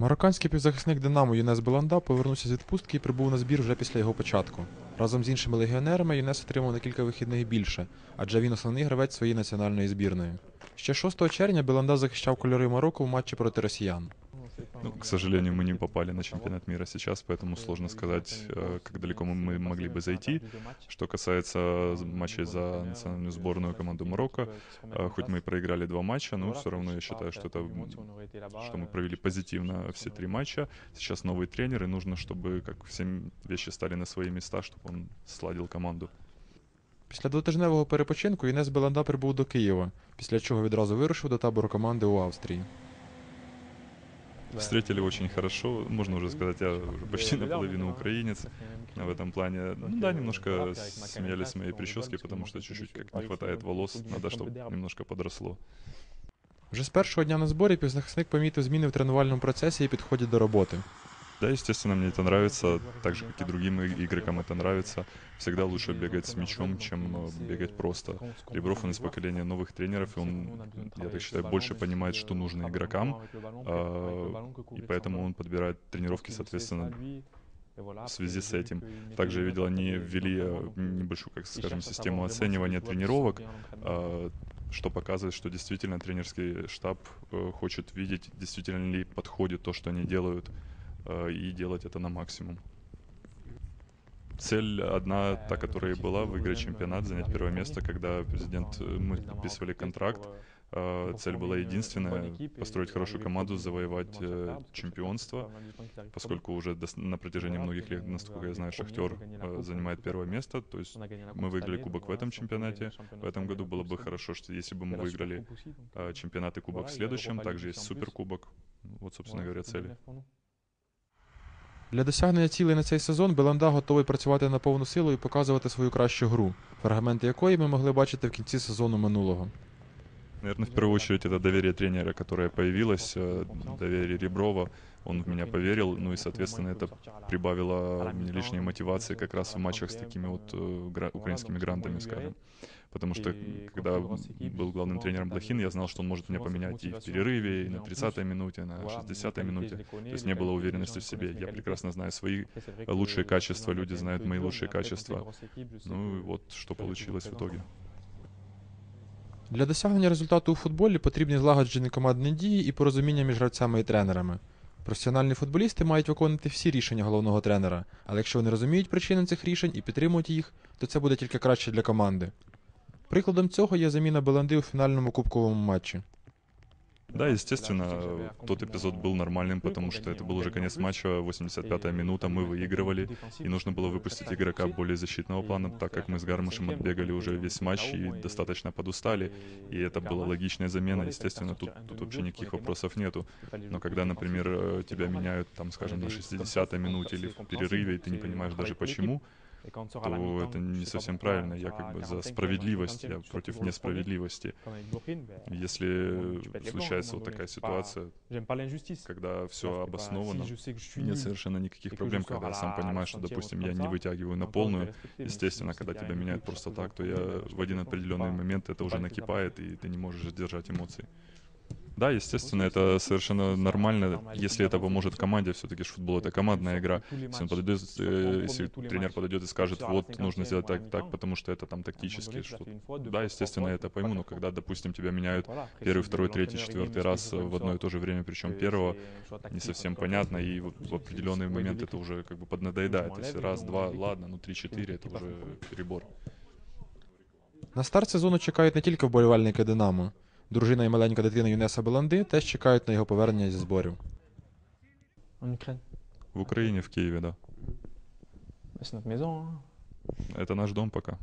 Марокканський півзахисник Динамо Юнес Беланда повернувся з відпустки і прибув на збір вже після його початку. Разом з іншими легіонерами Юнес отримав на кілька вихідних більше, адже він основний гравець своєї національної збірної. Ще 6 червня Беланда захищав кольори Марокко в матчі проти росіян. Ну, к сожалению, мы не попали на чемпионат мира сейчас, поэтому сложно сказать, э, как далеко мы- мы могли бы зайти. Что касается з- матчей за национальную сборную команду Марокко, э, хоть мы и проиграли два матча, но все равно я считаю, что это м, что мы провели позитивно все три матча. Сейчас новый тренер, и нужно, чтобы как все м- вещи стали на свои места, чтобы он сладил команду. Після двотижневого перепочинку Юнес Беланда прибув до Києва, після чого відразу вирушив до табору команди у Австрії. Встретили очень хорошо, можно уже сказать, я уже почти наполовину украинец. В этом плане, ну да, немножко смеялись с моей прически, потому что чуть-чуть как не хватает волос, надо, чтобы немножко подросло. Вже з першого дня на зборі півзахисник помітив зміни в тренувальному процесі і підході до роботи. Да, естественно, мне это нравится, так же, как и другим игрокам это нравится. Всегда лучше бегать с мячом, чем э, бегать просто. Ребров, он из поколения новых тренеров, и он, я так считаю, больше понимает, что нужно игрокам, а, и поэтому он подбирает тренировки, соответственно, в связи с этим. Также я видел, они ввели э, небольшую, как скажем, систему оценивания тренировок, а, что показывает, что действительно тренерский штаб э, хочет видеть, действительно ли подходит то, что они делают, и делать это на максимум. Цель одна, та, которая и была, выиграть чемпионат, занять первое место, когда президент, э, мы подписывали контракт. Э, Цель была единственная — построить хорошую команду, завоевать э, чемпионство, поскольку уже на протяжении многих лет, насколько я знаю, Шахтер э, занимает первое место, то есть мы выиграли кубок в этом чемпионате. В этом году было бы хорошо, что если бы мы выиграли э, чемпионат и кубок в следующем, также есть суперкубок. Вот, собственно говоря, цели. Для досягнення цілей на цей сезон Беланда готовий працювати на повну силу і показувати свою кращу гру, фрагменти якої ми могли бачити в кінці сезону минулого. Наверное, в первую очередь это доверие тренера, которое появилось, э, доверие Реброва. Он в меня поверил, ну и, соответственно, это прибавило мне лишней мотивации как раз в матчах с такими вот э, гра- украинскими грантами, скажем. Потому что, когда был главным тренером Блохин, я знал, что он может меня поменять и в перерыве, и на 30-й минуте, и на 60-й минуте. То есть не было уверенности в себе. Я прекрасно знаю свои лучшие качества, люди знают мои лучшие качества. Ну и вот что получилось в итоге. Для досягнення результату у футболі потрібні злагоджені командні дії і порозуміння між гравцями і тренерами. Професіональні футболісти мають виконувати всі рішення головного тренера, але якщо вони розуміють причини цих рішень і підтримують їх, то це буде тільки краще для команди. Прикладом цього є заміна Беланди у фінальному кубковому матчі. Да, естественно, тот эпизод был нормальным, потому что это был уже конец матча, 85-я минута, мы выигрывали, и нужно было выпустить игрока более защитного плана, так как мы с Гармашем отбегали уже весь матч и достаточно подустали, и это была логичная замена, естественно, тут, тут вообще никаких вопросов нету. Но когда, например, э, тебя меняют, там, скажем, на 60-й минуте или в перерыве, и ты не понимаешь даже почему, то это не совсем правильно. Я как бы за справедливость, я против несправедливости. Если случается вот такая ситуация, когда все обосновано, нет совершенно никаких проблем, когда я сам понимаю, что, допустим, я не вытягиваю на полную. Естественно, когда тебя меняют просто так, то я в один определенный момент это уже накипает, и ты не можешь сдержать эмоции. Да, естественно, это совершенно нормально, если это поможет команде. Все-таки футбол это командная игра. Если, он подойдет, э, если тренер подойдет и скажет, вот, нужно сделать так, так, потому что это там тактически что Да, естественно, я это пойму, но когда, допустим, тебя меняют первый, второй, третий, четвертый раз в одно и то же время, причем первого, не совсем понятно, и вот в определенный момент это уже как бы поднадоедает. Если раз, два, ладно, ну три, четыре, это уже перебор. На старт сезону чекають не тільки вболівальники Динамо. Дружина і маленька дитина Юнеса Беланди теж чекають на його повернення зі зборів. В Україні, В Києві, Киеве, да. Это наш дом пока.